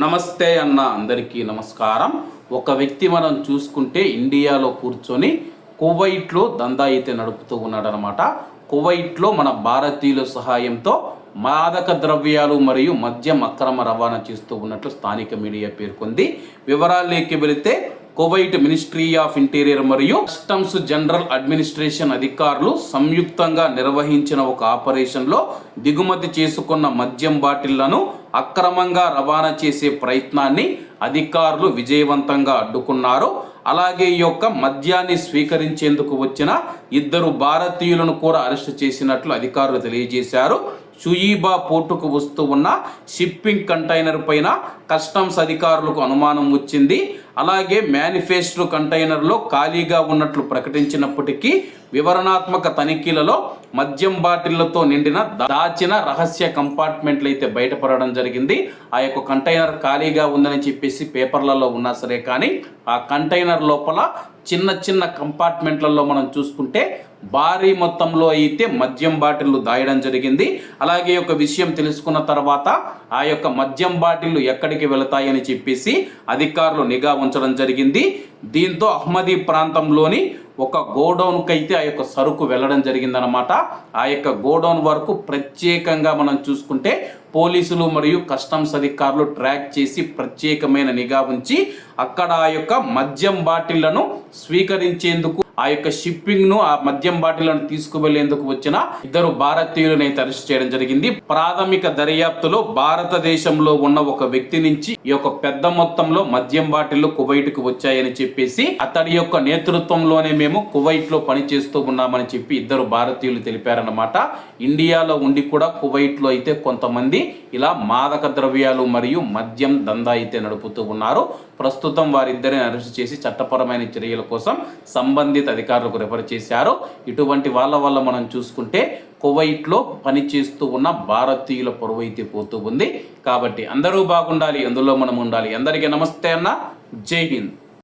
నమస్తే అన్న అందరికీ నమస్కారం. ఒక వ్యక్తి మనం చూసుకుంటే ఇండియాలో కూర్చొని కువైట్లో దందా అయితే నడుపుతూ ఉన్నాడనమాట కువైట్లో మన భారతీయుల సహాయంతో మాదక ద్రవ్యాలు మరియు మద్యం అక్రమ రవాణా చేస్తూ ఉన్నట్లు స్థానిక మీడియా పేర్కొంది. వివరాల్లోకి వెళితే కువైట్ మినిస్ట్రీ ఆఫ్ ఇంటీరియర్ మరియు కస్టమ్స్ జనరల్ అడ్మినిస్ట్రేషన్ అధికారులు సంయుక్తంగా నిర్వహించిన ఒక ఆపరేషన్లో దిగుమతి చేసుకున్న మద్యం బాటిళ్ళను అక్రమంగా రవాణా చేసే ప్రయత్నాన్ని అధికారులు విజయవంతంగా అడ్డుకున్నారు. అలాగే ఈ యొక్క మద్యాన్ని స్వీకరించేందుకు వచ్చిన ఇద్దరు భారతీయులను కూడా అరెస్ట్ చేసినట్లు అధికారులు తెలియజేశారు. షుయీబా పోర్టుకు వస్తూ ఉన్న షిప్పింగ్ కంటైనర్ పైన కస్టమ్స్ అధికారులకు అనుమానం వచ్చింది. అలాగే మేనిఫెస్టో కంటైనర్లో ఖాళీగా ఉన్నట్లు ప్రకటించినప్పటికీ వివరణాత్మక తనిఖీలలో మద్యం బాటిళ్ళతో నిండిన దాచిన రహస్య కంపార్ట్మెంట్లు అయితే బయటపడడం జరిగింది. ఆ యొక్క కంటైనర్ ఖాళీగా ఉందని చెప్పేసి పేపర్లలో ఉన్నా సరే కానీ ఆ కంటైనర్ లోపల చిన్న చిన్న కంపార్ట్మెంట్లలో మనం చూసుకుంటే భారీ మొత్తంలో అయితే మద్యం బాటిళ్ళు దాయడం జరిగింది. అలాగే ఒక విషయం తెలుసుకున్న తర్వాత ఆ యొక్క మద్యం బాటిళ్ళు ఎక్కడికి వెళతాయని చెప్పేసి అధికారులు నిఘా ఉంచడం జరిగింది. దీంతో అహ్మదీ ప్రాంతంలోని ఒక గోడౌన్కి అయితే ఆ యొక్క సరుకు వెళ్ళడం జరిగిందనమాట ఆ యొక్క గోడౌన్ వరకు ప్రత్యేకంగా మనం చూసుకుంటే పోలీసులు మరియు కస్టమ్స్ అధికారులు ట్రాక్ చేసి ప్రత్యేకమైన నిఘా ఉంచి అక్కడ ఆ యొక్క మద్యం బాటిళ్ళను స్వీకరించేందుకు ఆ యొక్క షిప్పింగ్ను ఆ మద్యం బాటిళ్ళను తీసుకువెళ్ళేందుకు వచ్చిన ఇద్దరు భారతీయులను అయితే అరెస్ట్ చేయడం జరిగింది. ప్రాథమిక దర్యాప్తులో భారతదేశంలో ఉన్న ఒక వ్యక్తి నుంచి ఈ యొక్క పెద్ద మొత్తంలో మద్యం బాటిళ్ళు కువైట్కు వచ్చాయని చెప్పేసి అతడి యొక్క నేతృత్వంలోనే మేము కువైట్లో పనిచేస్తూ ఉన్నామని చెప్పి ఇద్దరు భారతీయులు తెలిపారన్నమాట. ఇండియాలో ఉండి కూడా కువైట్లో అయితే కొంతమంది ఇలా మాదక ద్రవ్యాలు మరియు మద్యం దందా అయితే నడుపుతూ ఉన్నారు. ప్రస్తుతం వారిద్దరిని అరెస్ట్ చేసి చట్టపరమైన చర్యల కోసం సంబంధిత అధికారులకు రెఫర్ చేశారు ఇటువంటి వాళ్ళ వల్ల మనం చూసుకుంటే కువైట్లో పనిచేస్తూ ఉన్న భారతీయుల పొరువైతే పోతూ ఉంది. కాబట్టి అందరూ బాగుండాలి అందులో మనం ఉండాలి. అందరికీ నమస్తే అన్న. జై హింద్.